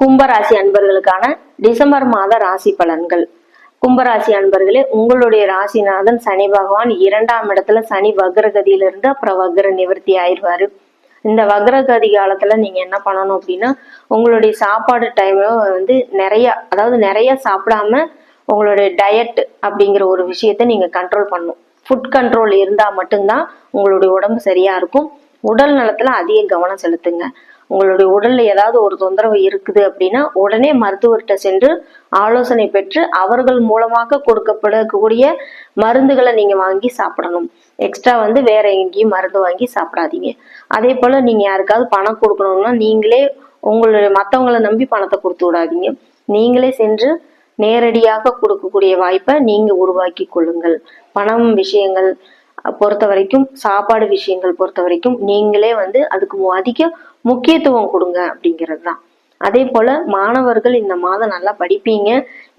கும்பராசி அன்பர்களுக்கான டிசம்பர் மாத ராசி பலன்கள். கும்பராசி அன்பர்களே உங்களுடைய ராசிநாதன் சனி பகவான் இரண்டாம் இடத்துல சனி வக்ரகதியிலிருந்து அப்புறம் வக்ர நிவர்த்தி ஆயிடுவாரு. இந்த வக்ரகதி காலத்துல நீங்க என்ன பண்ணணும் அப்படின்னா உங்களுடைய சாப்பாடு டைம்ல வந்து நிறைய அதாவது நிறைய சாப்பிடாம உங்களுடைய டயட் அப்படிங்கிற ஒரு விஷயத்த நீங்க கண்ட்ரோல் பண்ணணும். ஃபுட் கண்ட்ரோல் இருந்தா மட்டும்தான் உங்களுடைய உடம்பு சரியா இருக்கும். உடல் நலத்துல அதிக கவனம் செலுத்துங்க. உங்களுடைய உடல்ல ஏதாவது ஒரு தொந்தரவு இருக்குது அப்படின்னா உடனே மருத்துவர்கிட்ட சென்று ஆலோசனை பெற்று அவர்கள் மூலமாக கொடுக்கப்படக்கூடிய மருந்துகளை நீங்க வாங்கி சாப்பிடணும். எக்ஸ்ட்ரா வந்து வேற எங்கேயும் மருந்து வாங்கி சாப்பிடாதீங்க. அதே போல நீங்க யாருக்காவது பணம் கொடுக்கணும்னா நீங்களே உங்களுடைய மத்தவங்களை நம்பி பணத்தை கொடுத்து விடாதீங்க. நீங்களே சென்று நேரடியாக கொடுக்கக்கூடிய வாய்ப்பை நீங்க உருவாக்கி கொள்ளுங்கள். பணம் விஷயங்கள் பொறுத்த வரைக்கும் சாப்பாடு விஷயங்கள் பொறுத்த வரைக்கும் நீங்களே வந்து அதுக்கு அதிக முக்கியத்துவம் கொடுங்க அப்படிங்கிறது தான் அதே போல மாணவர்கள் இந்த மாதம் நல்லா படிப்பீங்க.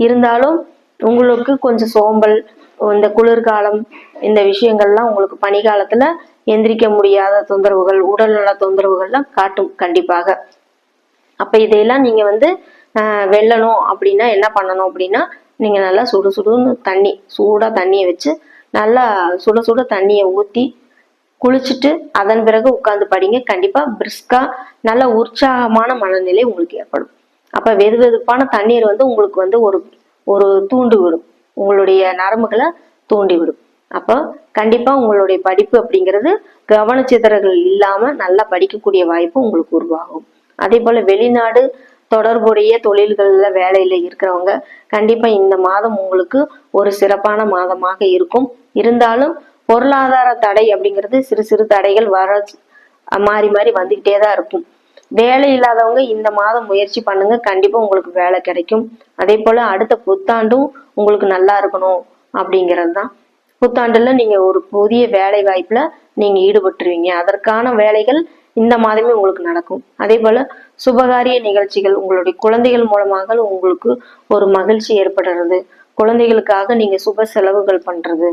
இருந்தாலும் உங்களுக்கு கொஞ்சம் சோம்பல் இந்த குளிர்காலம் இந்த விஷயங்கள்லாம் உங்களுக்கு பனிகாலத்துல எந்திரிக்க முடியாத தொந்தரவுகள் உடல்நல தொந்தரவுகள்லாம் காட்டும் கண்டிப்பாக. அப்ப இதையெல்லாம் நீங்க வந்து வெல்லணும் அப்படின்னா என்ன பண்ணணும் அப்படின்னா நீங்க நல்லா சுடு சுடுன்னு தண்ணி சூடா தண்ணியை வச்சு நல்லா சுட சுட தண்ணியை ஊத்தி குளிச்சுட்டு அதன் பிறகு உட்கார்ந்து படிங்க. கண்டிப்பா பிரிஸ்கா நல்ல உற்சாகமான மனநிலை உங்களுக்கு ஏற்படும். அப்ப வெது வெதுப்பான தண்ணீர் வந்து உங்களுக்கு வந்து ஒரு ஒரு தூண்டு விடும். உங்களுடைய நரம்புகளை தூண்டி விடும். அப்போ கண்டிப்பா உங்களுடைய படிப்பு அப்படிங்கிறது கவனச்சிதறல்கள் இல்லாம நல்லா படிக்கக்கூடிய வாய்ப்பு உங்களுக்கு உருவாகும். அதே போல வெளிநாடு தொடர்புடைய தொழில்கள்ல வேலையில இருக்கிறவங்க கண்டிப்பா இந்த மாதம் உங்களுக்கு ஒரு சிறப்பான மாதமாக இருக்கும். இருந்தாலும் பொருளாதார தடை அப்படிங்கிறது சிறு சிறு தடைகள் வர மாறி மாறி வந்துகிட்டே தான் இருக்கும். வேலை இல்லாதவங்க இந்த மாதம் முயற்சி பண்ணுங்க. கண்டிப்பா உங்களுக்கு வேலை கிடைக்கும். அதே போல அடுத்த புத்தாண்டும் உங்களுக்கு நல்லா இருக்கணும் அப்படிங்கிறது தான். புத்தாண்டுல நீங்க ஒரு புதிய வேலை வாய்ப்புல நீங்க ஈடுபட்டுருவீங்க. அதற்கான வேலைகள் இந்த மாதமே உங்களுக்கு நடக்கும். அதே போல சுபகாரிய நிகழ்ச்சிகள் உங்களுடைய குழந்தைகள் மூலமாக உங்களுக்கு ஒரு மகிழ்ச்சி ஏற்படுறது. குழந்தைகளுக்காக நீங்க சுப செலவுகள் பண்றது.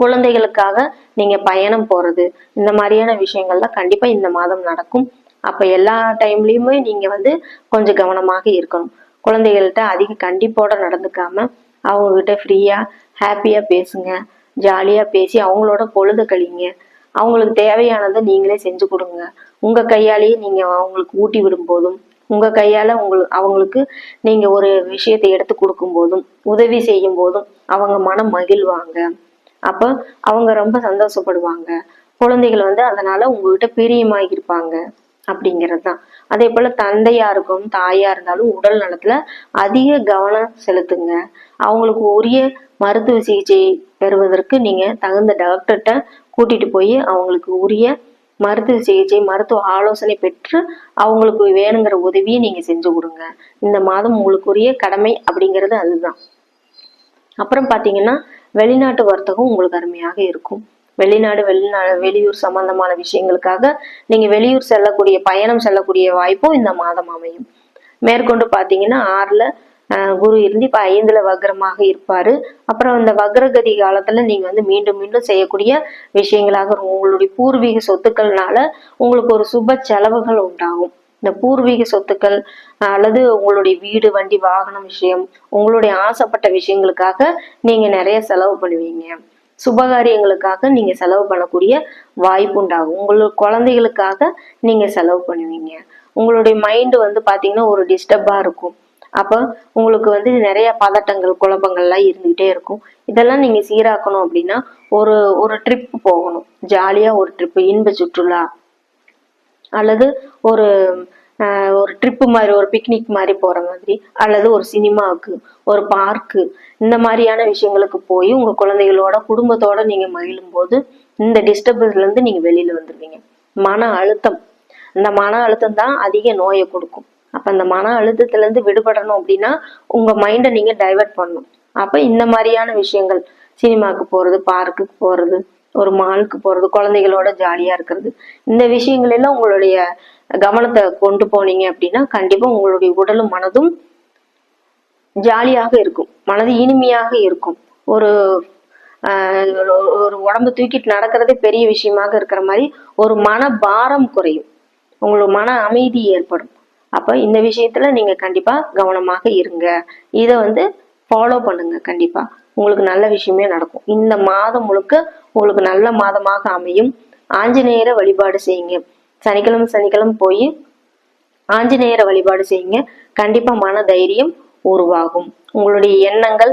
குழந்தைகளுக்காக நீங்க பயணம் போறது இந்த மாதிரியான விஷயங்கள்லாம் கண்டிப்பா இந்த மாதம் நடக்கும். அப்ப எல்லா டைம்லயுமே நீங்க வந்து கொஞ்சம் கவனமாக இருக்கணும். குழந்தைகள்கிட்ட அதிக கண்டிப்போட நடந்துக்காம அவங்ககிட்ட ஃப்ரீயா ஹாப்பியா பேசுங்க. ஜாலியா பேசி அவங்களோட பொழுது கழிங்க. அவங்களுக்கு தேவையானதை நீங்களே செஞ்சு கொடுங்க. உங்க கையாலேயே நீங்க அவங்களுக்கு ஊட்டி விடும் போதும் உங்க கையால உங்களுக்கு அவங்களுக்கு நீங்க ஒரு விஷயத்தை எடுத்து கொடுக்கும் போதும் உதவி செய்யும் போதும் அவங்க மனம் மகிழ்வாங்க. அப்ப அவங்க ரொம்ப சந்தோஷப்படுவாங்க. குழந்தைகள் வந்து அதனால உங்ககிட்ட பிரியமாக இருப்பாங்க அப்படிங்கிறது தான் அதே போல தந்தையா இருக்கும் தாயா இருந்தாலும் உடல் நலத்துல அதிக கவனம் செலுத்துங்க. அவங்களுக்கு உரிய மருத்துவ சிகிச்சை பெறுவதற்கு நீங்க தகுந்த டாக்டர்கிட்ட கூட்டிட்டு போய் அவங்களுக்கு உரிய மருத்துவ சிகிச்சை மருத்துவ ஆலோசனை பெற்று அவங்களுக்கு வேணுங்கிற உதவியை நீங்க செஞ்சு கொடுங்க. இந்த மாதம் உங்களுக்கு உரிய கடமை அப்படிங்கிறது அதுதான். அப்புறம் பாத்தீங்கன்னா வெளிநாட்டு வர்த்தகம் உங்களுக்கு அருமையாக இருக்கும். வெளிநாடு வெளிநாடு வெளியூர் சம்பந்தமான விஷயங்களுக்காக நீங்க வெளியூர் செல்லக்கூடிய பயணம் செல்லக்கூடிய வாய்ப்பும் இந்த மாதம் அமையும். மேற்கொண்டு பாத்தீங்கன்னா ஆறுல ஆஹ், குரு இருந்து இப்ப ஐந்துல வக்ரமாக இருப்பாரு. அப்புறம் இந்த வக்ரகதி காலத்துல நீங்க வந்து மீண்டும் மீண்டும் செய்யக்கூடிய விஷயங்களாக இருக்கும். உங்களுடைய பூர்வீக சொத்துக்கள்னால உங்களுக்கு ஒரு சுப செலவுகள் உண்டாகும். இந்த பூர்வீக சொத்துக்கள் அல்லது உங்களுடைய வீடு வண்டி வாகனம் விஷயம் உங்களுடைய ஆசைப்பட்ட விஷயங்களுக்காக நீங்க நிறைய செலவு பண்ணுவீங்க. சுபகாரியங்களுக்காக நீங்க செலவு பண்ணக்கூடிய வாய்ப்பு உண்டாகும். உங்களோட குழந்தைகளுக்காக நீங்க செலவு பண்ணுவீங்க. உங்களுடைய மைண்ட் வந்து பாத்தீங்கன்னா ஒரு டிஸ்டர்பா இருக்கும். அப்போ உங்களுக்கு வந்து நிறைய பதட்டங்கள் குழப்பங்கள்லாம் இருந்துகிட்டே இருக்கும். இதெல்லாம் நீங்க சீராக்கணும் அப்படின்னா ஒரு ஒரு ட்ரிப் போகணும். ஜாலியா ஒரு ட்ரிப் இன்ப சுற்றுலா அல்லது ஒரு ஒரு ட்ரிப்பு மாதிரி ஒரு பிக்னிக் மாதிரி போற மாதிரி அல்லது ஒரு சினிமாவுக்கு ஒரு பார்க்கு இந்த மாதிரியான விஷயங்களுக்கு போய் உங்க குழந்தைகளோட குடும்பத்தோட நீங்க மகிழும் போது இந்த டிஸ்டர்பன்ஸ்ல இருந்து நீங்க வெளியில வந்துருவீங்க. மன அழுத்தம். இந்த மன அழுத்தம் தான் அதிக நோயை கொடுக்கும். அப்ப அந்த மன அழுத்தத்துலேருந்து விடுபடணும் அப்படின்னா உங்க மைண்டை நீங்க டைவர்ட் பண்ணணும். அப்ப இந்த மாதிரியான விஷயங்கள் சினிமாக்கு போறது பார்க்குக்கு போறது ஒரு மாலுக்கு போறது குழந்தைகளோட ஜாலியா இருக்கிறது. இந்த விஷயங்கள் எல்லாம் உங்களுடைய கவனத்தை கொண்டு போனீங்க அப்படின்னா கண்டிப்பா உங்களுடைய உடலும் மனதும் ஜாலியாக இருக்கும். மனது இனிமையாக இருக்கும். ஒரு ஒரு- ஒரு உடம்பு தூக்கிட்டு நடக்கிறதே பெரிய விஷயமாக இருக்கிற மாதிரி ஒரு மன பாரம் குறையும். உங்களுக்கு மன அமைதி ஏற்படும். அப்ப இந்த விஷயத்துல நீங்க கண்டிப்பா கவனமாக இருங்க. இதை வந்து ஃபாலோ பண்ணுங்க கண்டிப்பா. உங்களுக்கு நல்ல விஷயமே நடக்கும். இந்த மாதம் முழுக்க உங்களுக்கு நல்ல மாதமாக அமையும். ஆஞ்சநேயரை வழிபாடு செய்யுங்க. சனிக்கிழமை சனிக்கிழமை போய் ஆஞ்சநேயரை வழிபாடு செய்யுங்க. கண்டிப்பா மன தைரியம் உருவாகும். உங்களுடைய எண்ணங்கள்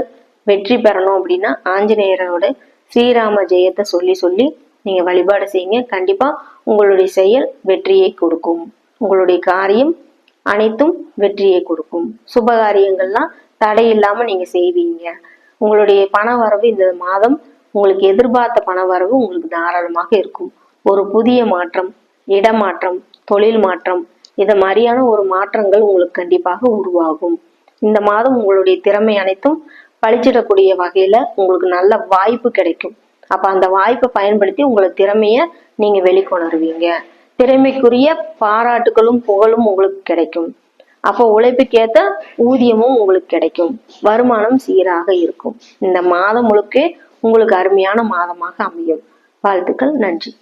வெற்றி பெறணும் அப்படின்னா ஆஞ்சநேயரோட ஸ்ரீராம ஜெயத்தை சொல்லி சொல்லி நீங்க வழிபாடு செய்யுங்க. கண்டிப்பா உங்களுடைய செயல் வெற்றியை கொடுக்கும். உங்களுடைய காரியம் அனைத்தும் வெற்றியை கொடுக்கும். சுபகாரியங்கள்லாம் தடை இல்லாம நீங்க செய்வீங்க. உங்களுடைய பண வரவு இந்த மாதம் உங்களுக்கு எதிர்பார்த்த பண வரவு உங்களுக்கு தாராளமாக இருக்கும். ஒரு புதிய மாற்றம் இடமாற்றம் தொழில் மாற்றம் இது மாதிரியான ஒரு மாற்றங்கள் உங்களுக்கு கண்டிப்பாக உருவாகும். இந்த மாதம் உங்களுடைய திறமை அனைத்தும் பழிச்சிடக்கூடிய வகையில உங்களுக்கு நல்ல வாய்ப்பு கிடைக்கும். அப்ப அந்த வாய்ப்பை பயன்படுத்தி உங்களை திறமைய நீங்க வெளிக்கொணருவீங்க. திறமைக்குரிய பாராட்டுகளும் புகழும் உங்களுக்கு கிடைக்கும். அப்போ உழைப்புக்கேத்த ஊதியமும் உங்களுக்கு கிடைக்கும். வருமானம் சீராக இருக்கும். இந்த மாதம் முழுக்க உங்களுக்கு அருமையான மாதமாக அமையும். வாழ்த்துக்கள். நன்றி.